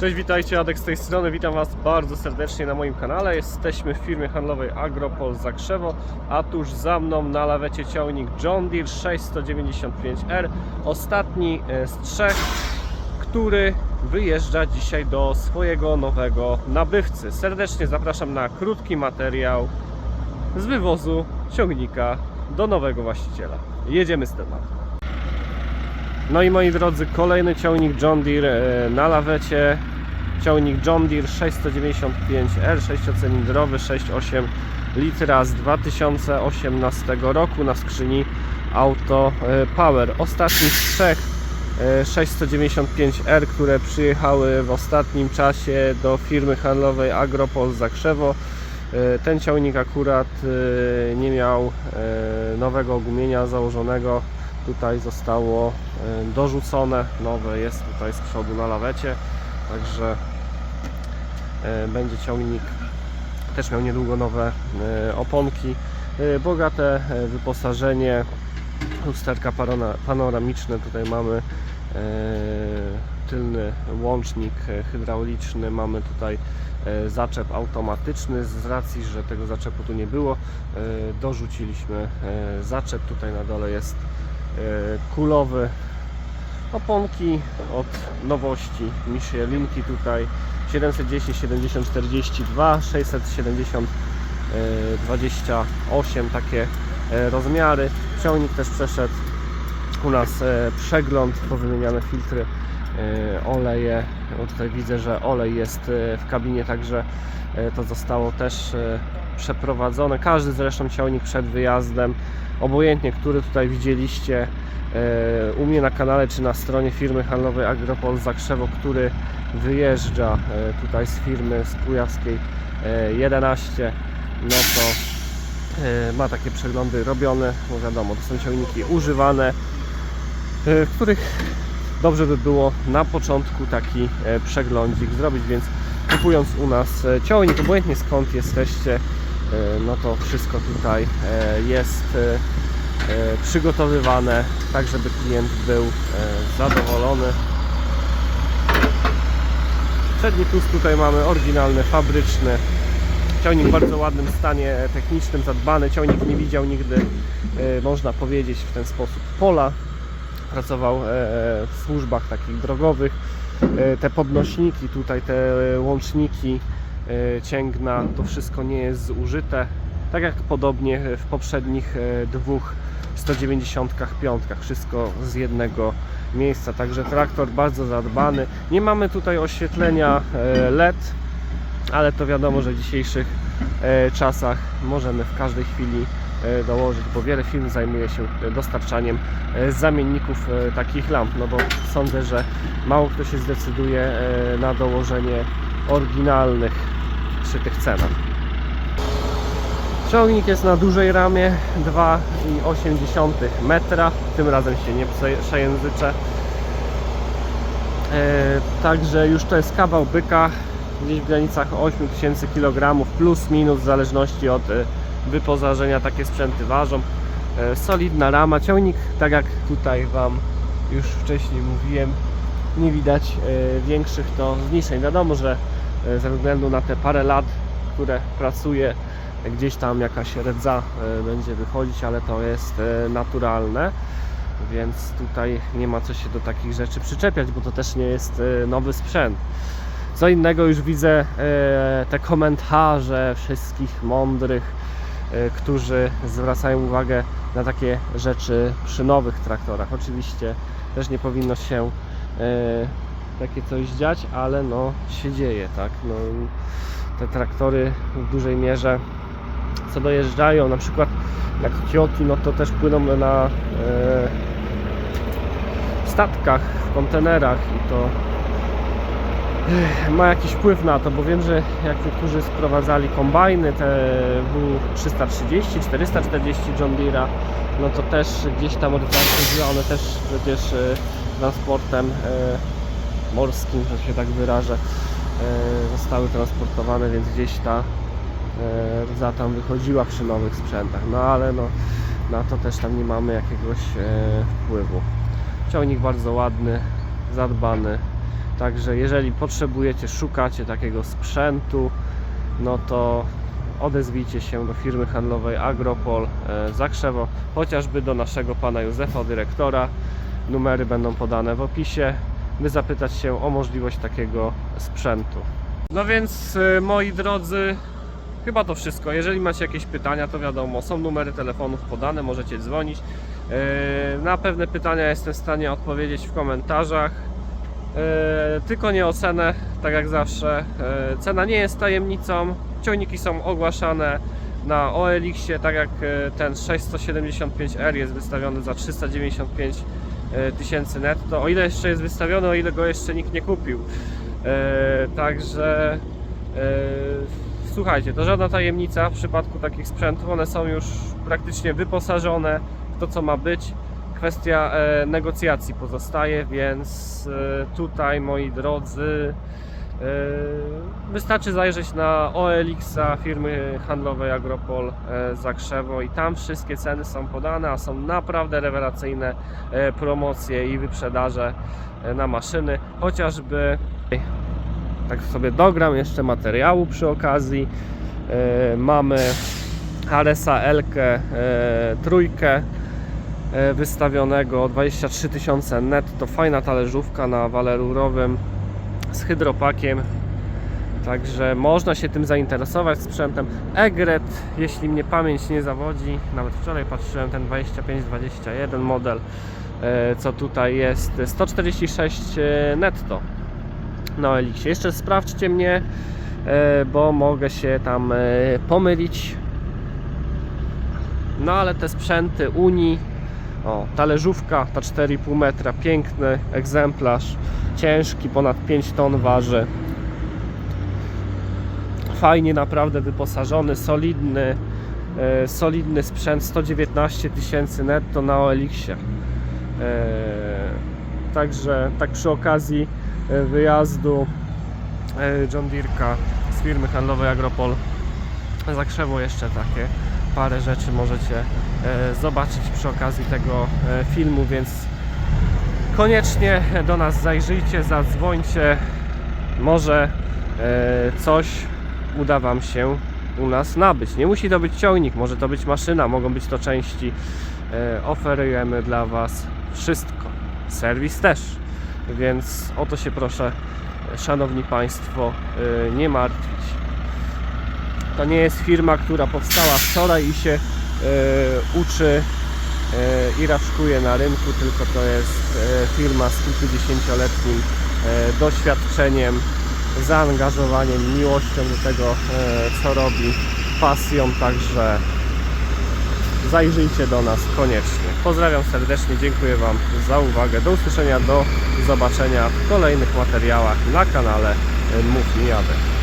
Cześć, witajcie, Adek z tej strony, witam Was bardzo serdecznie na moim kanale. Jesteśmy w firmie handlowej Agropol Zakrzewo, a tuż za mną na lawecie ciągnik John Deere 695R, ostatni e, z trzech, który wyjeżdża dzisiaj do swojego nowego nabywcy. Serdecznie zapraszam na krótki materiał z wywozu ciągnika do nowego właściciela. Jedziemy z tematem. No i moi drodzy, kolejny ciągnik John Deere e, na lawecie. Ciągnik John Deere 695R, 6-cylindrowy, 6,8 litra z 2018 roku na skrzyni Auto e, Power. Ostatni z trzech e, 695R, które przyjechały w ostatnim czasie do firmy handlowej Agropol Zakrzewo. E, Ten ciągnik akurat e, nie miał e, nowego gumienia założonego. Tutaj zostało e, dorzucone, nowe jest tutaj z przodu na lawecie, także e, będzie ciągnik też miał niedługo nowe e, oponki, bogate wyposażenie, lusterka panoramiczne, tutaj mamy tylny łącznik hydrauliczny, mamy tutaj zaczep automatyczny, z racji, że tego zaczepu tu nie było, dorzuciliśmy zaczep, tutaj na dole jest kulowy oponki od nowości Michelinki tutaj. 710 70 42 670 e, 28 takie e, rozmiary. Ciągnik też przeszedł u nas e, przegląd powymieniane filtry. e, oleje. O, tutaj widzę, że olej jest e, w kabinie także e, to zostało też e, przeprowadzone. Każdy zresztą ciągnik przed wyjazdem obojętnie który tutaj widzieliście e, u mnie na kanale czy na stronie firmy handlowej Agropol Zakrzewo, który wyjeżdża e, tutaj z firmy z Kujawskiej e, 11 no to e, ma takie przeglądy robione, bo wiadomo, to są ciągniki używane, e, w których dobrze by było na początku taki e, przeglądzik zrobić, więc kupując u nas e, ciągnik, obojętnie skąd jesteście, e, no to wszystko tutaj jest przygotowywane tak, żeby klient był zadowolony. Przedni plus tutaj mamy oryginalny, fabryczny. Ciągnik w bardzo ładnym stanie technicznym, zadbany. Ciągnik nie widział nigdy, można powiedzieć w ten sposób, pola. Pracował e, w służbach takich drogowych. E, Te podnośniki tutaj, te łączniki, e, cięgna, to wszystko nie jest zużyte. Tak jak podobnie w poprzednich e, dwóch 195, wszystko z jednego miejsca. Także traktor bardzo zadbany. Nie mamy tutaj oświetlenia e, LED, ale to wiadomo, że w dzisiejszych e, czasach możemy w każdej chwili e, dołożyć, bo wiele firm zajmuje się e, dostarczaniem e, zamienników e, takich lamp, no bo sądzę, że mało kto się zdecyduje e, na dołożenie oryginalnych przy tych cenach. Ciągnik jest na dużej ramie 2,8 metra. Tym razem się nie prze- przejęzyczę. E, także już to jest kawał byka gdzieś w granicach 8000 kg plus minus w zależności od e, wyposażenia takie sprzęty ważą. E, solidna rama, ciągnik tak jak tutaj Wam już wcześniej mówiłem nie widać e, większych to zniszczeń. Wiadomo, że e, ze względu na te parę lat, które pracuje gdzieś tam jakaś rdza będzie wychodzić, ale to jest naturalne więc tutaj nie ma co się do takich rzeczy przyczepiać, bo to też nie jest nowy sprzęt. Co innego już widzę te komentarze wszystkich mądrych, którzy zwracają uwagę na takie rzeczy przy nowych traktorach. Oczywiście też nie powinno się e, takie coś dziać, ale no się dzieje, tak? No, te traktory w dużej mierze co dojeżdżają, na przykład jak Kioki, no to też płyną na e, statkach, w kontenerach i to ma jakiś wpływ na to, bo wiem, że jak niektórzy sprowadzali kombajny, te W330, 440 John Deere'a, no to też gdzieś tam od chodziła, one też przecież e, transportem e, morskim, że się tak wyrażę, e, zostały transportowane, więc gdzieś ta rdza tam wychodziła przy nowych sprzętach, no ale no, na to też tam nie mamy jakiegoś wpływu. Ciągnik bardzo ładny, zadbany, Także jeżeli potrzebujecie, szukacie takiego sprzętu, no to odezwijcie się do firmy handlowej Agropol e, Zakrzewo, chociażby do naszego pana Józefa, dyrektora. Numery będą podane w opisie, by zapytać się o możliwość takiego sprzętu. No więc e, moi drodzy, chyba to wszystko. Jeżeli macie jakieś pytania, to wiadomo, są numery telefonów podane, możecie dzwonić. E, Na pewne pytania jestem w stanie odpowiedzieć w komentarzach. E, Tylko nie o cenę, tak jak zawsze. E, Cena nie jest tajemnicą. Ciągniki są ogłaszane na OLX-ie, tak jak e, ten 675R jest wystawiony za 395 e, tysięcy netto. O ile jeszcze jest wystawiony, o ile go jeszcze nikt nie kupił. Także słuchajcie, to żadna tajemnica w przypadku takich sprzętów. One są już praktycznie wyposażone w to, co ma być. Kwestia e, negocjacji pozostaje, więc e, tutaj, moi drodzy, e, wystarczy zajrzeć na OLX-a firmy handlowej Agropol Zakrzewo i tam wszystkie ceny są podane, a są naprawdę rewelacyjne promocje i wyprzedaże na maszyny, chociażby tak sobie dogram jeszcze materiału przy okazji. Mamy Aresa Elkę trójkę wystawionego 23 tysiące netto. Fajna talerzówka na wale rurowym z hydropakiem. Także można się tym zainteresować sprzętem. Egret, jeśli mnie pamięć nie zawodzi, nawet wczoraj patrzyłem ten 25-21 model, e, co tutaj jest 146 netto na Elixie. Jeszcze sprawdźcie mnie, e, bo mogę się tam e, pomylić. No ale te sprzęty Unii, o, talerzówka, ta 4,5 metra, piękny egzemplarz, ciężki, ponad 5 ton waży. Fajnie naprawdę wyposażony, solidny, e, solidny sprzęt, 119 tysięcy netto na OLX-ie. E, Także tak przy okazji e, wyjazdu e, John Deere'ka z firmy handlowej Agropol zakrzewo jeszcze takie parę rzeczy możecie e, zobaczyć przy okazji tego e, filmu, więc koniecznie do nas zajrzyjcie, zadzwońcie, może e, coś uda Wam się u nas nabyć. Nie musi to być ciągnik, może to być maszyna, mogą być to części. Oferujemy dla Was wszystko. Serwis też. Więc o to się proszę, Szanowni Państwo, nie martwić. To nie jest firma, która powstała wczoraj i się e, uczy e, i raczkuje na rynku, tylko to jest e, firma z kilkudziesięcioletnim e, doświadczeniem, zaangażowaniem, miłością do tego, e, co robi, pasją, także zajrzyjcie do nas koniecznie. Pozdrawiam serdecznie, dziękuję Wam za uwagę. Do usłyszenia, do zobaczenia w kolejnych materiałach na kanale e, Mów Mi Jadek.